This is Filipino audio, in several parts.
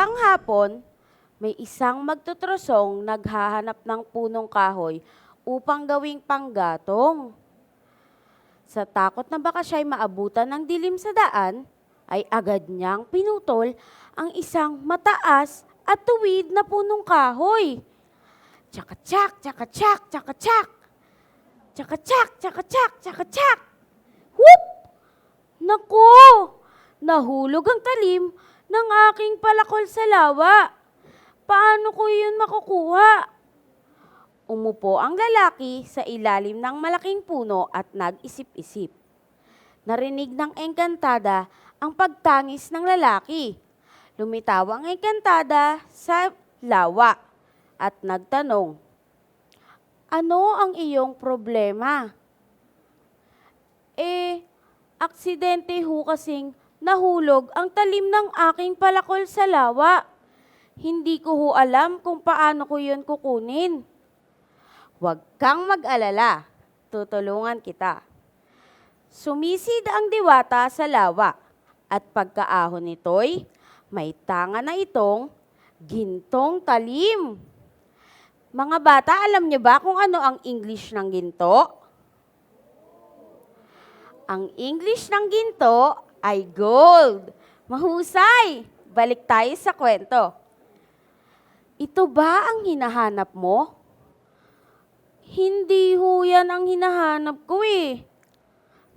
Isang hapon, may isang magtutrosong naghahanap ng punong kahoy upang gawing panggatong. Sa takot na baka siya'y maabutan ng dilim sa daan, ay agad niyang pinutol ang isang mataas at tuwid na punong kahoy. Tsaka-tsak, tsaka-tsak, tsaka-tsak. Tsaka-tsak, tsaka-tsak, tsaka-tsak. Whoop! Naku! Nahulog ang talim ng aking palakol sa lawa. Paano ko yun makukuha? Umupo ang lalaki sa ilalim ng malaking puno at nag-isip-isip. Narinig ng engkantada ang pagtangis ng lalaki. Lumitaw ang engkantada sa lawa at nagtanong, Ano ang iyong problema? Eh, aksidente ho kasing nahulog ang talim ng aking palakol sa lawa. Hindi ko ho alam kung paano ko yun kukunin. Huwag kang mag-alala. Tutulungan kita. Sumisid ang diwata sa lawa at pagkaahon nito'y may tanga na itong gintong talim. Mga bata, alam niyo ba kung ano ang English ng ginto? Ang English ng ginto ay gold. Mahusay! Balik tayo sa kwento. Ito ba ang hinahanap mo? Hindi ho yan ang hinahanap ko eh.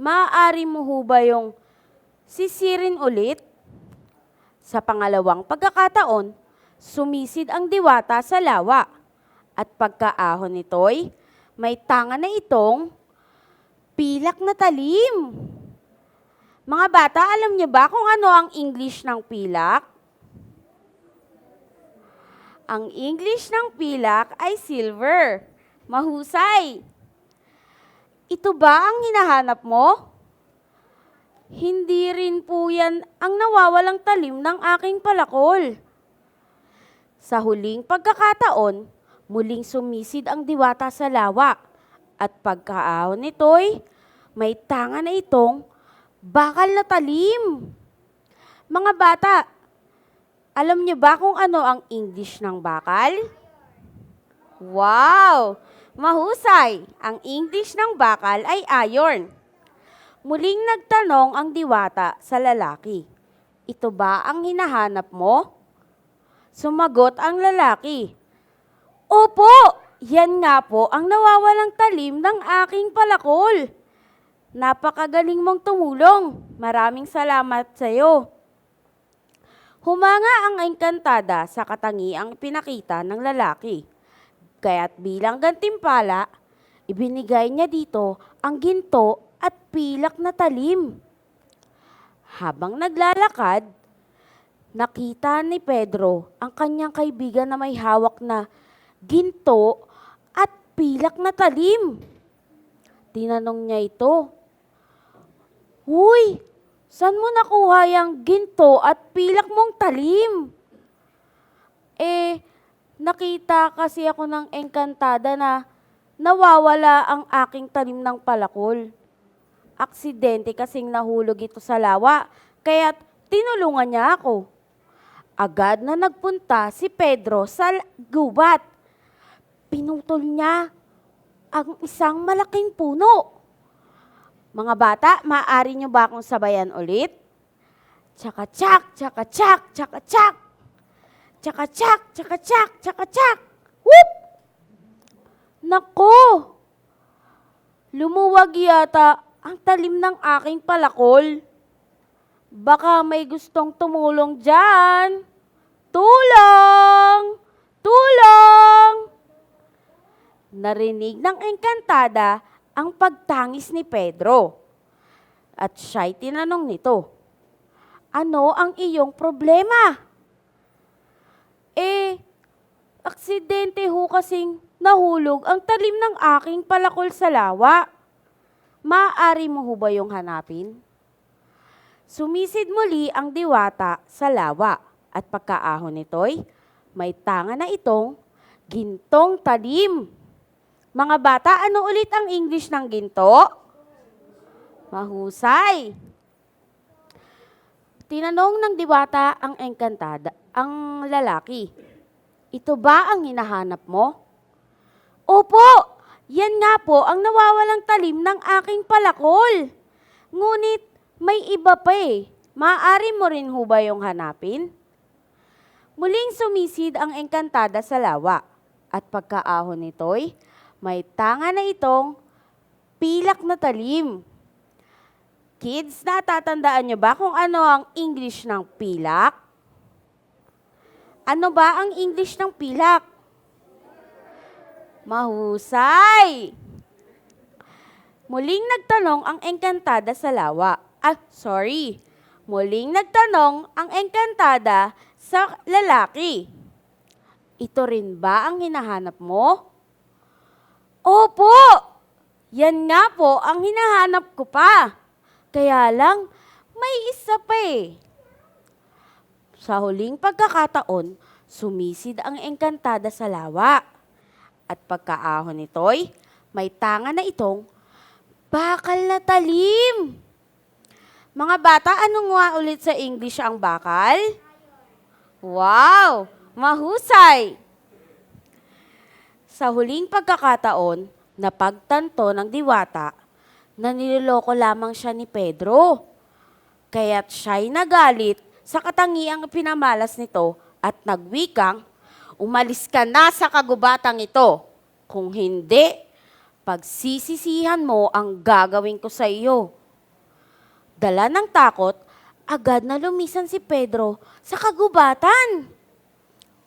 Maaari mo ho ba yung sisirin ulit? Sa pangalawang pagkakataon, sumisid ang diwata sa lawa. At pagkaahon nito'y may tanga na itong pilak na talim. Mga bata, alam niyo ba kung ano ang English ng pilak? Ang English ng pilak ay silver. Mahusay. Ito ba ang hinahanap mo? Hindi rin po yan ang nawawalang talim ng aking palakol. Sa huling pagkakataon, muling sumisid ang diwata sa lawa at pagkaahon nito'y may tanga na itong bakal na talim. Mga bata, alam niyo ba kung ano ang English ng bakal? Wow! Mahusay! Ang English ng bakal ay iron. Muling nagtanong ang diwata sa lalaki, Ito ba ang hinahanap mo? Sumagot ang lalaki, Opo! Yan nga po ang nawawalang talim ng aking palakol. Napakagaling mong tumulong. Maraming salamat sa iyo. Humanga ang engkantada sa katangiang pinakita ng lalaki. Kaya't bilang gantimpala, ibinigay niya dito ang ginto at pilak na talim. Habang naglalakad, nakita ni Pedro ang kanyang kaibigan na may hawak na ginto at pilak na talim. Tinanong niya ito, Huy, saan mo nakuha yung ginto at pilak mong talim? Eh, nakita kasi ako ng engkantada na nawawala ang aking talim ng palakol. Aksidente kasing nahulog ito sa lawa, kaya tinulungan niya ako. Agad na nagpunta si Pedro sa gubat. Pinutol niya ang isang malaking puno. Mga bata, maaari niyo ba akong sabayan ulit? Tsaka-tsak, tsaka-tsak, tsaka-tsak. Tsaka-tsak, tsaka-tsak, tsaka-tsak. Whoop! Nako! Lumuwag yata ang talim ng aking palakol. Baka may gustong tumulong dyan. Tulong! Tulong! Narinig ng engkantada ang pagtangis ni Pedro. At siya'y tinanong nito, Ano ang iyong problema? Eh, aksidente ho kasing nahulog ang talim ng aking palakol sa lawa. Maaari mo ho ba yung hanapin? Sumisid muli ang diwata sa lawa at pagkaahon nito'y may tanga na itong gintong talim. Mga bata, ano ulit ang English ng ginto? Mahusay. Tinanong ng diwata ang engkantada, ang lalaki. Ito ba ang hinahanap mo? Opo, yan nga po ang nawawalang talim ng aking palakol. Ngunit may iba pa eh. Maaari mo rin ho ba yung hanapin? Muling sumisid ang engkantada sa lawa at pagkaahon nito'y may tanga na itong pilak na talim. Kids, natatandaan nyo ba kung ano ang English ng pilak? Ano ba ang English ng pilak? Mahusay! Muling nagtanong ang engkantada sa lawa. Ah, sorry. Muling nagtanong ang engkantada sa lalaki. Ito rin ba ang hinahanap mo? Opo! Yan nga po ang hinahanap ko pa. Kaya lang, may isa pa eh. Sa huling pagkakataon, sumisid ang engkantada sa lawa. At pagkaahon nito'y may tanga na itong bakal na talim. Mga bata, ano nga ulit sa English ang bakal? Wow! Mahusay! Sa huling pagkakataon, napagtanto ng diwata na niloloko lamang siya ni Pedro. Kaya't siya'y nagalit sa katangiang pinamalas nito at nagwikang, Umalis ka na sa kagubatang ito. Kung hindi, pagsisisihan mo ang gagawin ko sa iyo. Dala ng takot, agad na lumisan si Pedro sa kagubatan.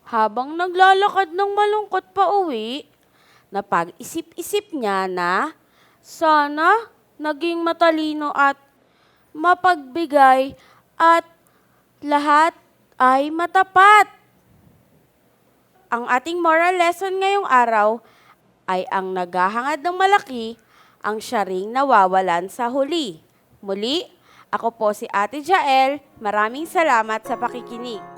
Habang naglalakad ng malungkot pa uwi, napag-isip-isip niya na sana naging matalino at mapagbigay at lahat ay matapat. Ang ating moral lesson ngayong araw ay ang naghahangad ng malaki ang siya nawawalan sa huli. Muli, ako po si Ate Jael. Maraming salamat sa pakikinig.